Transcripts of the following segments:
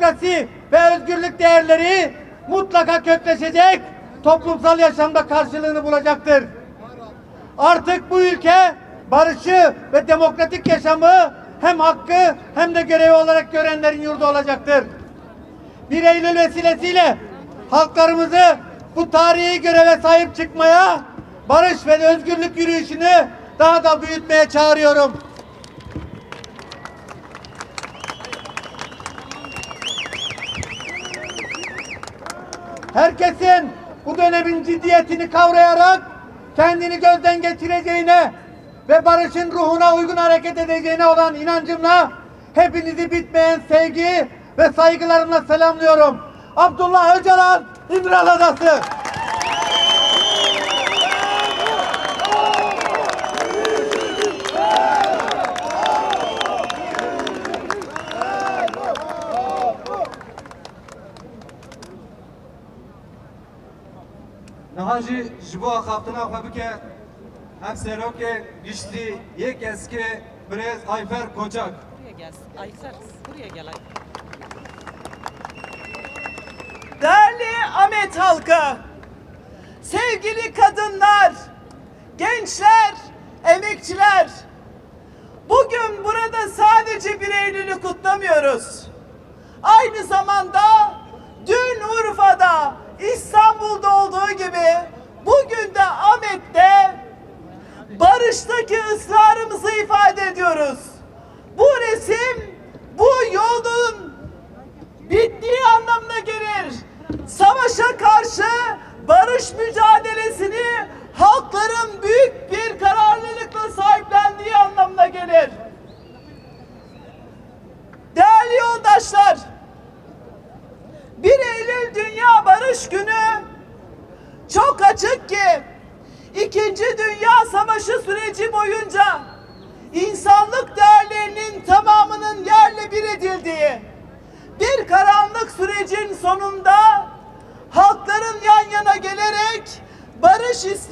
demokrasi ve özgürlük değerleri mutlaka kökleşecek, toplumsal yaşamda karşılığını bulacaktır. Artık bu ülke barışı ve demokratik yaşamı hem hakkı hem de görevi olarak görenlerin yurdu olacaktır. 1 Eylül vesilesiyle halklarımızı bu tarihi göreve sahip çıkmaya, barış ve özgürlük yürüyüşünü daha da büyütmeye çağırıyorum. Herkesin bu dönemin ciddiyetini kavrayarak kendini gözden geçireceğine ve barışın ruhuna uygun hareket edeceğine olan inancımla hepinizi bitmeyen sevgi ve saygılarımla selamlıyorum. Abdullah Öcalan, İmralı Adası. Nahaji ji bo axaftina xwe bike hem serokê giştî yek eski Birêz Ayfer Koçak. Buraya gel. Ayfer buraya gel Ayfer. Değerli Ahmet halkı, sevgili kadınlar, gençler, emekçiler, bugün burada sadece bir Eylül'ü kutlamıyoruz. Aynı zamanda dün Urfa'da, İstanbul'da ediyoruz.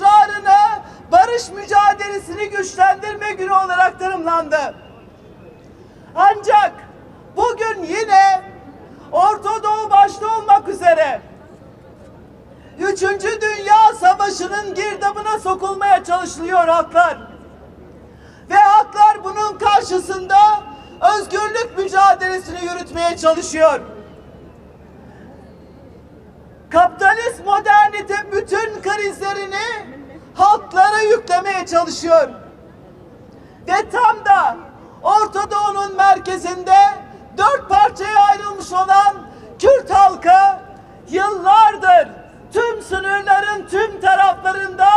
Barış ısrarını, barış mücadelesini güçlendirme günü olarak tanımlandı. Ancak bugün yine Orta Doğu başta olmak üzere Üçüncü Dünya Savaşı'nın girdabına sokulmaya çalışılıyor halklar. Ve halklar bunun karşısında özgürlük mücadelesini yürütmeye çalışıyor. Kapitalist modernite bütün krizlerini halklara yüklemeye çalışıyor. Ve tam da Orta Doğu'nun merkezinde dört parçaya ayrılmış olan Kürt halkı yıllardır tüm sınırların tüm taraflarında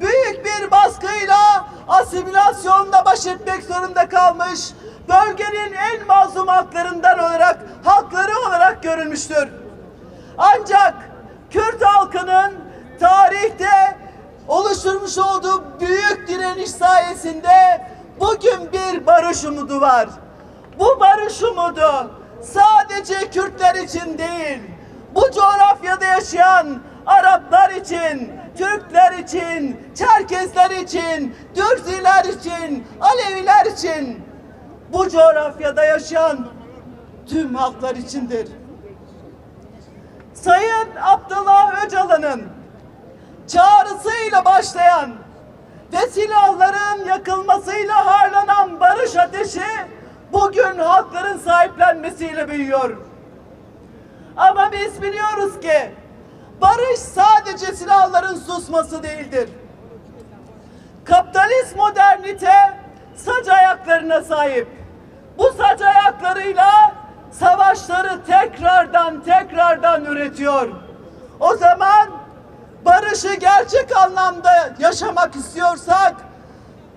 büyük bir baskıyla asimilasyonla baş etmek zorunda kalmış bölgenin en mazlum halklarından olarak halkları olarak görülmüştür. Ancak Kürt halkının tarihte oluşturmuş olduğu büyük direniş sayesinde bugün bir barış umudu var. Bu barış umudu sadece Kürtler için değil, bu coğrafyada yaşayan Araplar için, Türkler için, Çerkezler için, Dürziler için, Aleviler için, bu coğrafyada yaşayan tüm halklar içindir. Sayın Abdullah Öcalan'ın çağrısıyla başlayan ve silahların yakılmasıyla harlanan barış ateşi bugün halkların sahiplenmesiyle büyüyor. Ama biz biliyoruz ki barış sadece silahların susması değildir. Kapitalist modernite sac ayaklarına sahip. Bu sac ayaklarıyla savaşları tekrardan tekrardan üretiyor. O zaman barışı gerçek anlamda yaşamak istiyorsak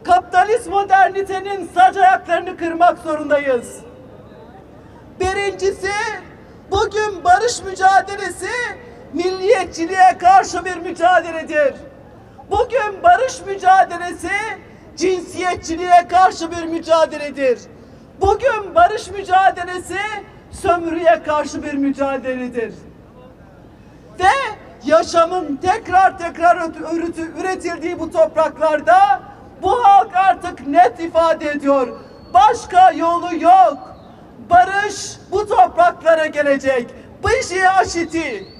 kapitalist modernitenin sac ayaklarını kırmak zorundayız. Birincisi bugün barış mücadelesi milliyetçiliğe karşı bir mücadeledir. Bugün barış mücadelesi cinsiyetçiliğe karşı bir mücadeledir. Bugün barış mücadelesi sömürüye karşı bir mücadeledir. Ve yaşamın tekrar tekrar üretildiği bu topraklarda bu halk artık net ifade ediyor. Başka yolu yok. barış bu topraklara gelecek. İşi aşiti.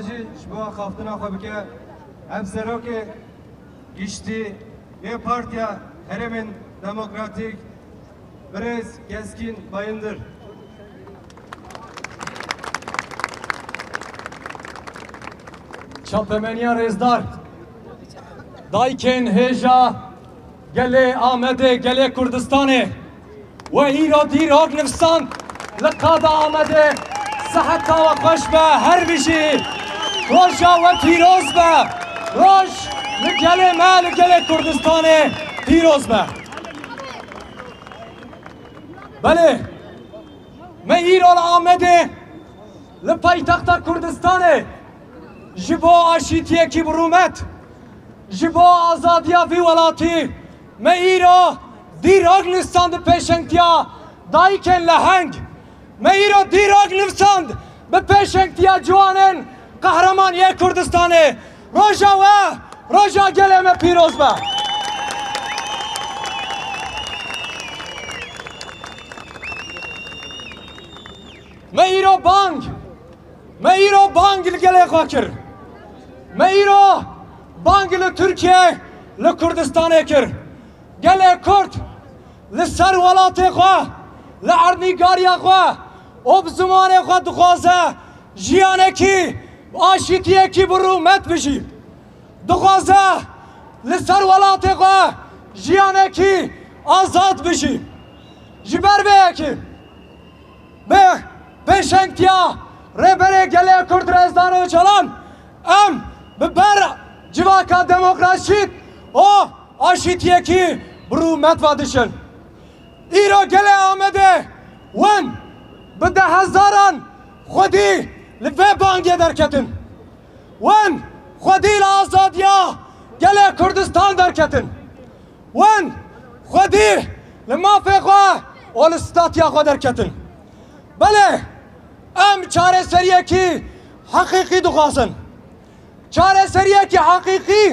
Nehacı bu haftına xwebike em serokê giştî yê partiya Herêmên Demokratîk Birêz Keskin Bayındır. Çapemeniya Rezdar Dayken Heja Gele Ahmede Gele Kurdistanê Ve îro dîrok nivsan Li qada Ahmede Seheta ve be her bijî Roja ve pîroz be! Roj li gelê me li gelê Kurdistanê pîroz be! Belê Me îro li Ahmedê Li paytexta Kurdistanê ji bo aşîtiyekî birûmet ji bo azadiya vî welatî me îro dîrok nivîsand bi pêşengtiya dayikên leheng me îro ciwanên qehremaniyê Kurdistanê roja we roja gelê me pîroz be. Me îro bang. Me îro bang li gelê xwe kir me îro bang li Tirkiye li Kurdistanê kir. Gelê Kurd li ser welatê xwe li ernîgariya xwe û bi zimanê xwe dixwaze jiyanekî bi rûmet bijî dixwaze li ser welatê xwe jiyanekî azad bijî ji ber vê yekê Be peşengtiya rebere gele Kurd rezdanı çalan em bi ber civaka demokraşit o aşitiye ki bru metva dişin. İro gele Ahmede wen bi de hezaran xwedî li vê bangê derketin. Wen xwedî li azadiya gele Kurdistan derketin. Wen xwedî li mafê xwe û li statiya xwe derketin. Bele em çareseriyekî hakîqî dixwazin. Çareseriyekî hakîqî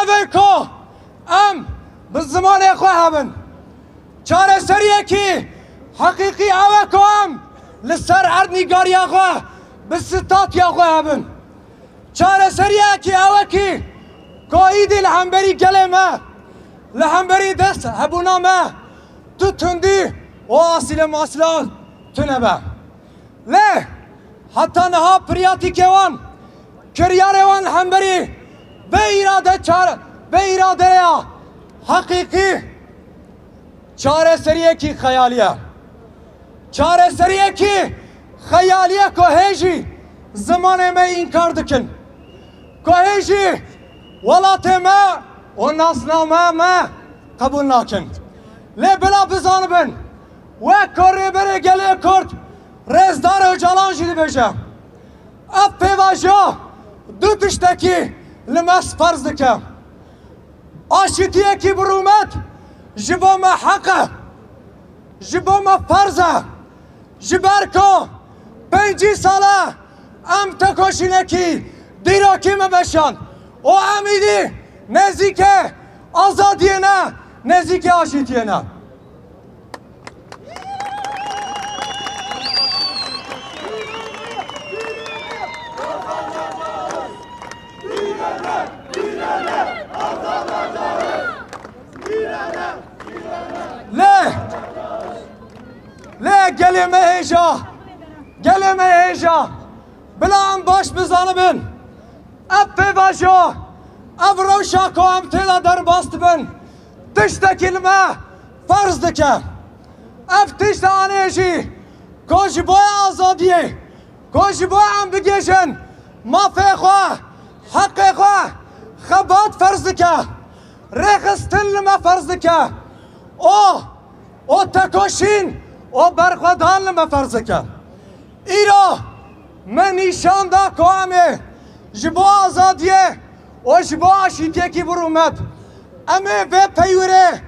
ev e ku em bi zimanê xwe hebin. Çareseriyekî hakîqî ev e ku em li ser erdnîgariya xwe bi statiya xwe hebin. Çareseriyekî ew e kî ku îdî li hemberî gelê me li hemberî dest hebûna me tu tundî o asîle maslan tünebe. Le hatta neha priyatîkê wan kiryarê wan hemberî ve irade çare ve iradeya hakîqî çareseriyekî xeyaliye. Çareseriyekî xeyaliye ku hêjî zimanê me inkar dikin. Ku hêjî welatê me û nasname me qebûl nakin. Lê bila bizanibin ve korêberê gelê Kurd Rezdar Öcalan jî dibêje. Ev pêvaja du tiştekî li me sperz dike. Aşîtiyekî bi rûmet ji bo me heq e. Ji bo me ferz e. Sala em tekoşînekî dîrokî me beşan. O em îdî nezîke azadiyê ne, nezîke aşîtiyê ne. Le Le gelime heyeca Gelime heyeca Bilan baş bizanı bin. Eppe vajo Ev roşa ko em tela derbast bin Tiştekilme farz dike. Ev tişte anêjî Ko ji bo azadiye. Ko ji bo em bigêjin Mafê xwe Heqê xwe Xebat ferz dike. Rêxistin li me ferz dike. O o tekoşin o ایرا من نشان دا قوامه جبو آزادیه و جبو آشیدیه کی برومت امه به پیوره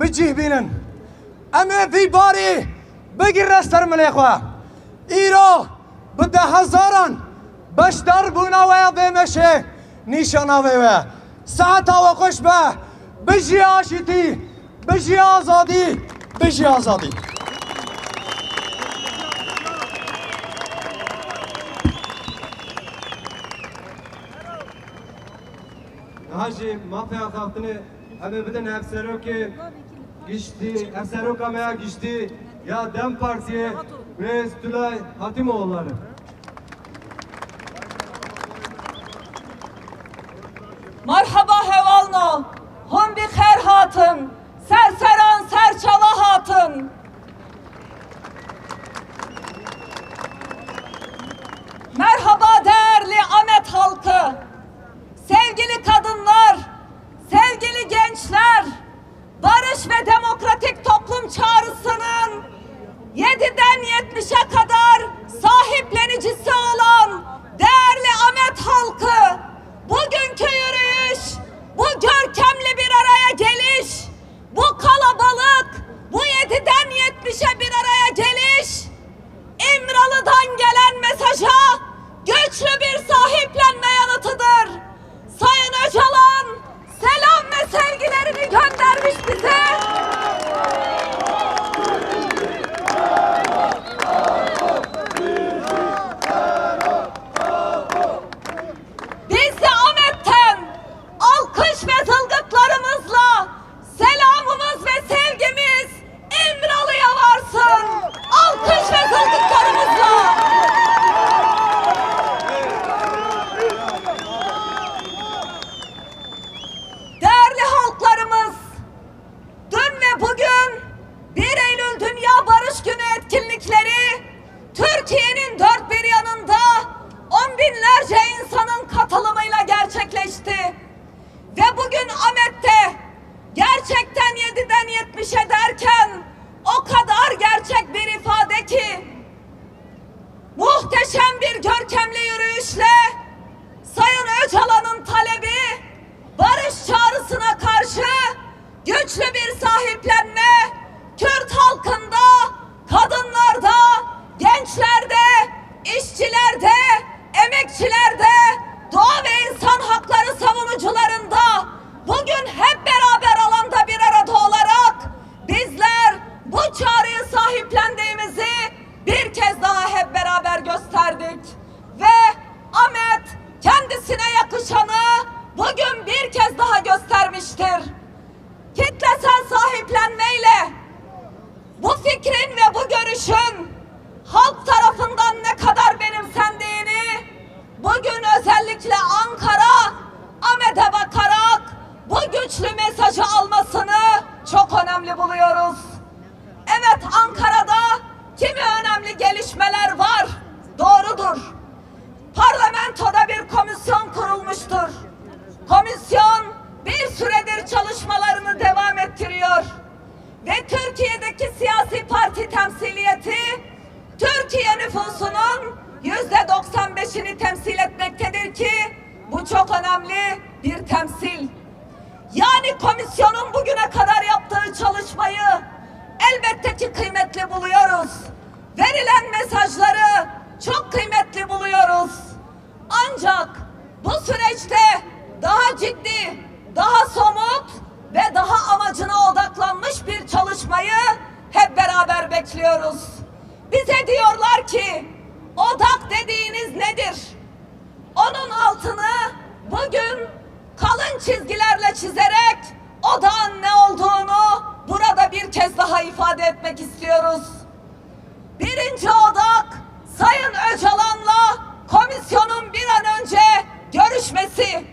بجیه بینن امه بی باری بگیر رستر ملیخوا ایرا بده هزاران بشدار بونا و بمشه نشان و ساعت و خوش به بجی آشیدی بجی آزادی بجی آزادی Hacı mafya kalktını Ebe bidin efseroki Gişti, efseroka meya gişti Ya Dem Parti'ye Ve Stülay Hatimoğulları. Türkiye'deki siyasi parti temsiliyeti Türkiye nüfusunun yüzde 95'ini temsil etmektedir ki bu çok önemli bir temsil. Yani komisyonun bugüne kadar yaptığı çalışmayı elbette ki kıymetli buluyoruz. Verilen mesajları çok kıymetli buluyoruz. Ancak bu süreçte daha ciddi, daha somut ve daha amacına odaklanmış bir çalışmayı hep beraber bekliyoruz. Bize diyorlar ki odak dediğiniz nedir? Onun altını bugün kalın çizgilerle çizerek odağın ne olduğunu burada bir kez daha ifade etmek istiyoruz. Birinci odak Sayın Öcalan'la komisyonun bir an önce görüşmesi.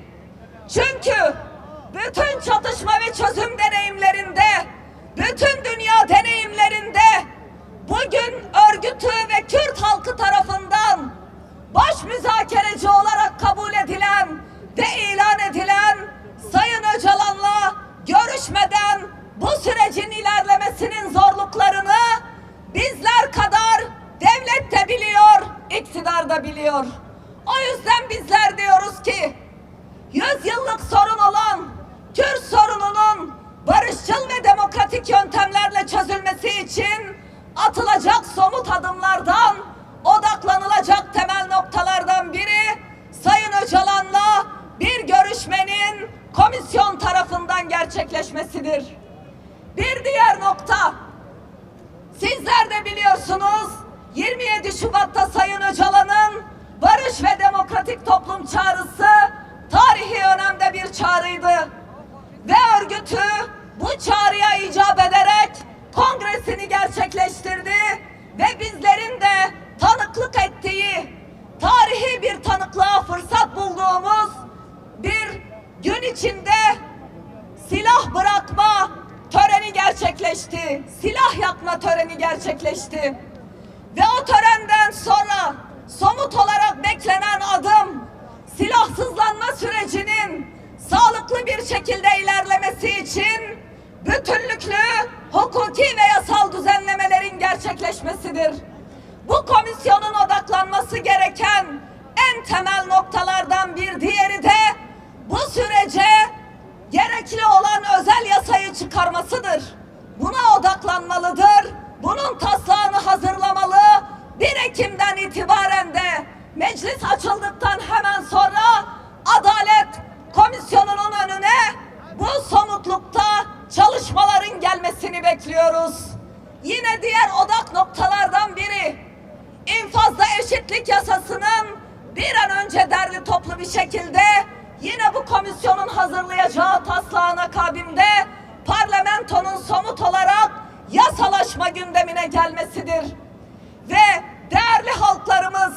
Şekilde yine bu komisyonun hazırlayacağı taslağın akabinde parlamentonun somut olarak yasalaşma gündemine gelmesidir. Ve değerli halklarımız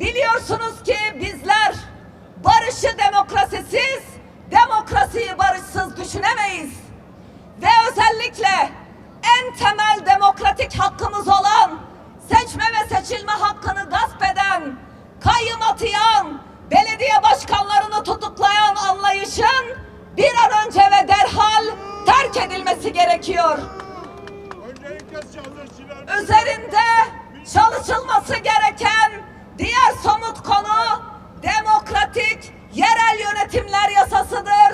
biliyorsunuz ki bizler barışı demokrasisiz, demokrasiyi barışsız düşünemeyiz. Ve özellikle en temel demokratik hakkımız olan seçme ve seçilme hakkını gasp eden, kayyım atayan, belediye başkanlarını tutuklayan anlayışın bir an önce ve derhal terk edilmesi gerekiyor. Üzerinde çalışılması gereken diğer somut konu demokratik yerel yönetimler yasasıdır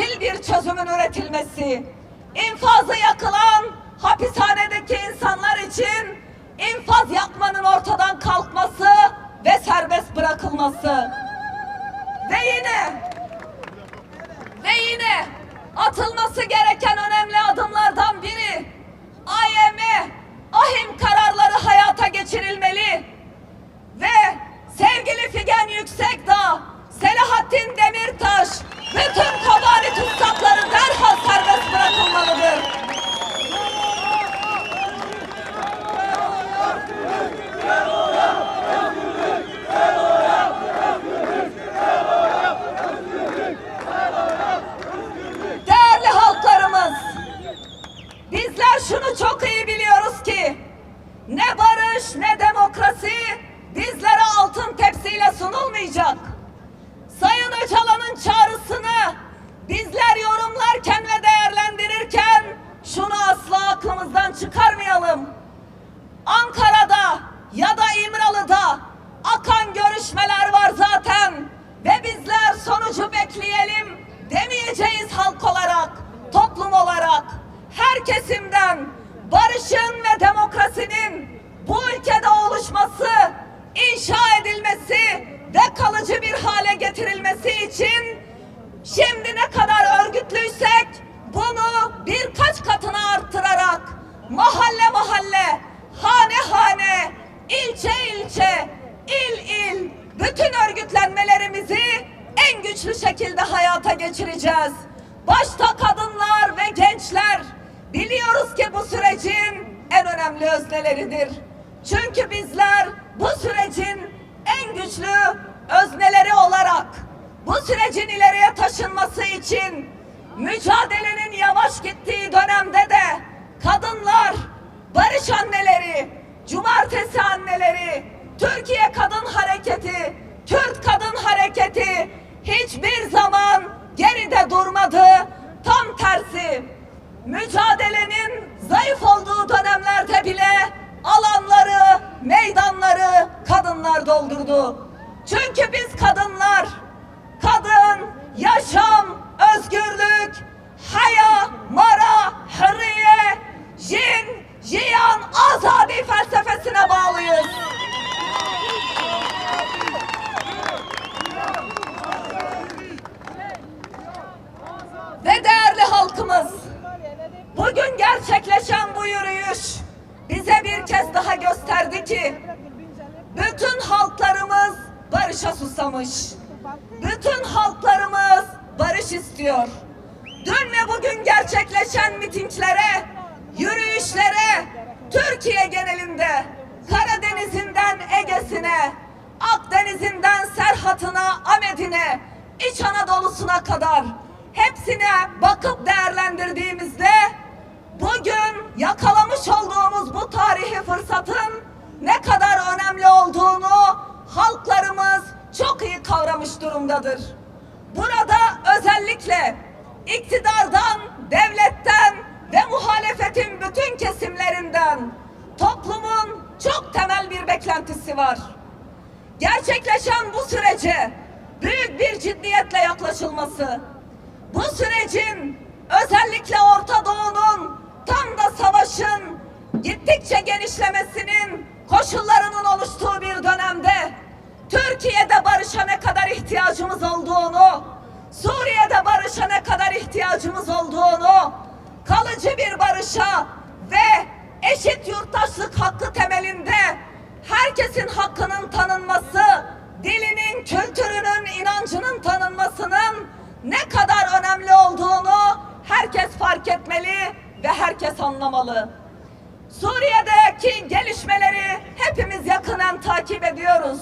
acil bir çözümün üretilmesi. İnfazı yakılan hapishanedeki insanlar için infaz yakmanın ortadan kalkması ve serbest bırakılması. Ve yine ve yine atılması gereken önemli adımlardan biri AYM, ahim kararları hayata geçirilmeli ve sevgili Figen Yüksekdağ, Selahattin Demirtaş, bütün Kobani tutsakları derhal serbest bırakılmalıdır. Değerli halklarımız, bizler şunu çok iyi biliyoruz ki ne barış ne demokrasi bizlere altın tepsiyle sunulmayacak. Sayın Öcalan'ın çağrısını aklımızdan çıkarmayalım. Ankara'da ya da İmralı'da akan görüşmeler var zaten ve bizler sonucu bekleyelim demeyeceğiz halk olarak, toplum olarak. Her kesimden barışın ve demokrasinin bu ülkede oluşması, inşa edilmesi ve kalıcı bir hale getirilmesi için şimdi ne kadar örgütlüysek bunu birkaç arttırarak mahalle mahalle, hane hane, ilçe ilçe, il il bütün örgütlenmelerimizi en güçlü şekilde hayata geçireceğiz. Başta kadınlar ve gençler biliyoruz ki bu sürecin en önemli özneleridir. Çünkü bizler bu sürecin en güçlü özne bu sürecin ileriye taşınması için mücadelenin yavaş gittiği dönemde de kadınlar, barış anneleri, cumartesi anneleri, Türkiye Kadın Hareketi, Kürt Kadın Hareketi hiçbir zaman geride durmadı. Tam tersi mücadelenin zayıf olduğu dönemlerde bile alanları, meydanları kadınlar doldurdu. Genelinde Karadeniz'inden Ege'sine, Akdeniz'inden Serhat'ına, Ahmet'ine, İç Anadolu'suna kadar hepsine bakıp değerlendirdiğimizde bugün yakalamış olduğumuz bu tarihi fırsatın ne kadar önemli olduğunu halklarımız çok iyi kavramış durumdadır. Burada özellikle iktidardan, devletten ve muhalefetin bütün kesimlerinden toplumun çok temel bir beklentisi var. Gerçekleşen bu sürece büyük bir ciddiyetle yaklaşılması, bu sürecin özellikle Orta Doğu'nun tam da savaşın gittikçe genişlemesinin koşullarının oluştuğu bir dönemde Türkiye'de barışa ne kadar ihtiyacımız olduğunu, Suriye'de barışa ne kadar ihtiyacımız olduğunu, kalıcı bir barışa ve eşit yurttaşlık hakkı temelinde herkesin hakkının tanınması, dilinin, kültürünün, inancının tanınmasının ne kadar önemli olduğunu herkes fark etmeli ve herkes anlamalı. Suriye'deki gelişmeleri hepimiz yakından takip ediyoruz.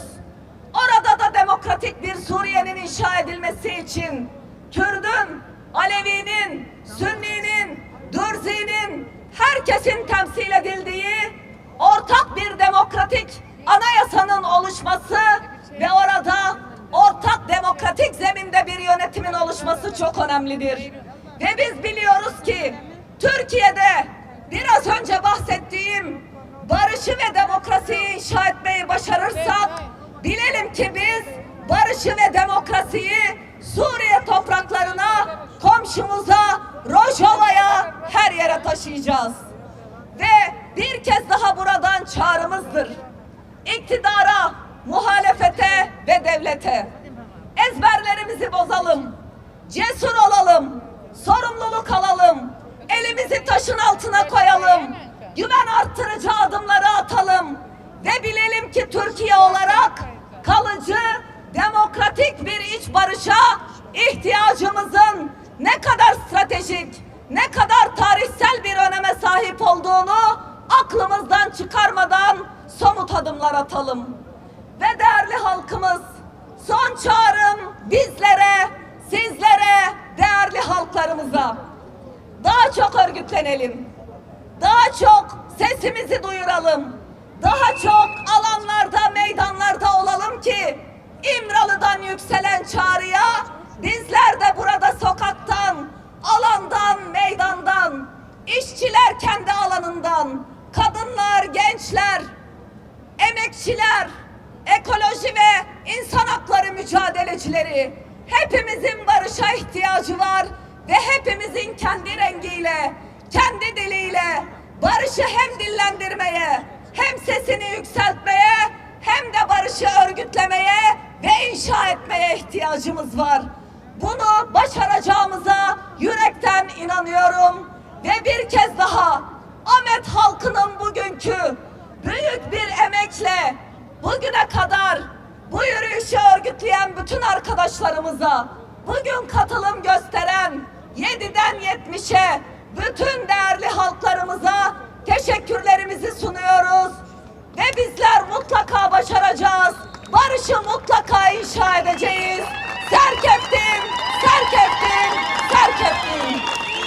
Orada da demokratik bir Suriye'nin inşa edilmesi için Kürdün, Alevi'nin, Sünni'nin, Dürzi'nin herkesin temsil edildiği ortak bir demokratik anayasanın oluşması ve orada ortak demokratik zeminde bir yönetimin oluşması çok önemlidir. Ve biz biliyoruz ki Türkiye'de biraz önce bahsettiğim barışı ve demokrasiyi inşa etmeyi başarırsak bilelim ki biz barışı ve demokrasiyi Suriye topraklarına, komşumuza, Rojava'ya her yere taşıyacağız. Ve bir kez daha buradan çağrımızdır. İktidara, muhalefete ve devlete. Ezberlerimizi bozalım. Cesur olalım. Sorumluluk alalım. Elimizi taşın altına koyalım. Güven arttırıcı adımları atalım. Ve bilelim ki Türkiye olarak kalıcı, demokratik bir iç barışa ihtiyacımızın ne kadar stratejik, ne kadar tarihsel bir öneme sahip olduğunu aklımızdan çıkarmadan somut adımlar atalım. Ve değerli halkımız, son çağrım bizlere, sizlere, değerli halklarımıza. Daha çok örgütlenelim. Daha çok sesimizi duyuralım. Daha çok alanlarda, meydanlarda olalım ki İmralı'dan yükselen çağrıya bizler de burada sokaktan, alandan, meydandan, işçiler kendi alanından, kadınlar, gençler, emekçiler, ekoloji ve insan hakları mücadelecileri hepimizin barışa ihtiyacı var ve hepimizin kendi rengiyle, kendi diliyle barışı hem dillendirmeye, hem sesini yükseltmeye, hem de barışı örgütlemeye ve inşa etmeye ihtiyacımız var. Bunu başaracağımıza yürekten inanıyorum ve bir kez daha Ahmet halkının bugünkü büyük bir emekle bugüne kadar bu yürüyüşü örgütleyen bütün arkadaşlarımıza, bugün katılım gösteren 7'den 70'e bütün değerli halklarımıza teşekkürlerimizi sunuyoruz. Ve bizler mutlaka başaracağız barışı mutlaka inşa edeceğiz. Serkeftim, serkeftim, serkeftim.